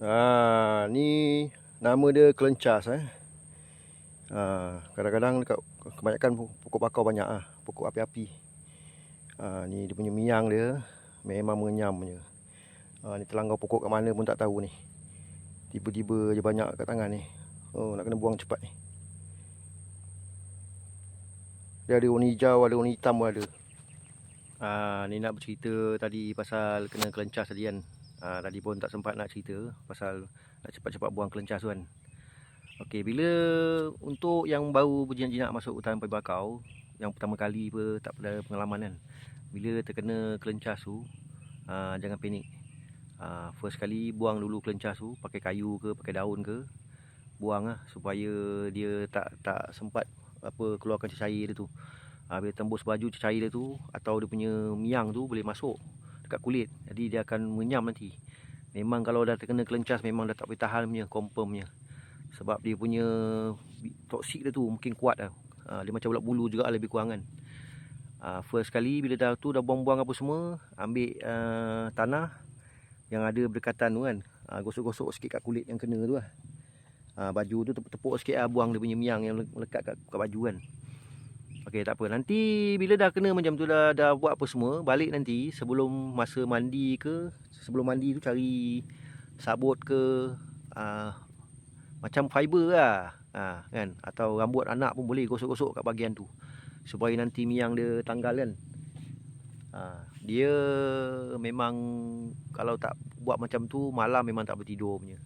Ha, ni nama dia kelencas eh. Ha, kadang-kadang dekat kebanyakan pokok bakau banyak ah, pokok api-api. Ha, ni dia punya miang dia memang mengenyam punya. Ha, ni terlanggar pokok kat mana pun tak tahu ni. Tiba-tiba je banyak kat tangan ni. Oh, nak kena buang cepat ni. Dia ada warna hijau, ada warna hitam pun ada. Ha, ni nak bercerita tadi pasal kena kelencas tadi kan. Ha, tadi pun tak sempat nak cerita pasal nak cepat-cepat buang kelencas kan. Okey, bila untuk yang baru berjinak-jinak masuk hutan pagi bakau, yang pertama kali apa tak ada pengalaman kan. Bila terkena kelencas tu, ha, jangan panik. Ha, first kali buang dulu kelencas tu, pakai kayu ke, pakai daun ke. Buang lah supaya dia tak tak sempat apa keluarkan cecair dia tu. Ha, bila tembus baju cecair dia tu atau dia punya miang tu boleh masuk dekat kulit. Jadi dia akan menyenyam nanti. Memang kalau dah terkena kelencas memang dah tak boleh tahan punya confirmnya. Sebab dia punya toksik dia tu mungkin kuat lah. Ha, dia macam ulat bulu juga lebih kurang kan. Ha, first kali bila dah tu dah buang-buang apa semua, ambil uh, tanah yang ada berdekatan tu kan. Ha, gosok-gosok sikit kat kulit yang kena tu lah. Ha, baju tu tepuk-tepuk sikit lah buang dia punya miang yang melekat kat, kat baju kan. Okey tak apa. Nanti bila dah kena macam tu dah dah buat apa semua, balik nanti sebelum masa mandi ke, sebelum mandi tu cari sabut ke uh, macam fiber lah. Ha, kan atau rambut anak pun boleh gosok-gosok kat bahagian tu. Supaya nanti miang dia tanggal kan. Ha, dia memang kalau tak buat macam tu malam memang tak bertidur punya.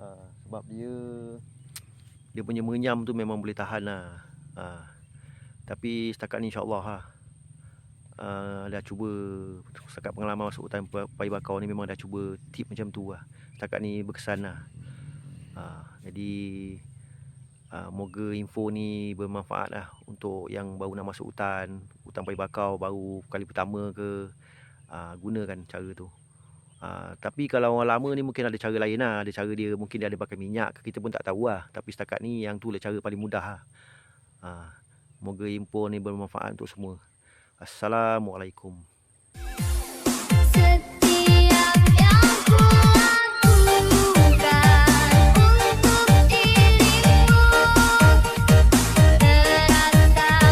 Ha, sebab dia dia punya mengenyam tu memang boleh tahan lah. Ha, tapi setakat ni insyaAllah ha, uh, dah cuba setakat pengalaman masuk hutan Pai Bakau ni memang dah cuba tip macam tu lah. Setakat ni berkesan lah. Uh, jadi uh, moga info ni bermanfaat lah untuk yang baru nak masuk hutan, hutan Pai Bakau baru kali pertama ke uh, gunakan cara tu. Uh, tapi kalau orang lama ni mungkin ada cara lain lah. Ada cara dia mungkin dia ada pakai minyak kita pun tak tahu lah. Tapi setakat ni yang tu lah cara paling mudah lah. Uh, Moga info ni bermanfaat untuk semua. Assalamualaikum.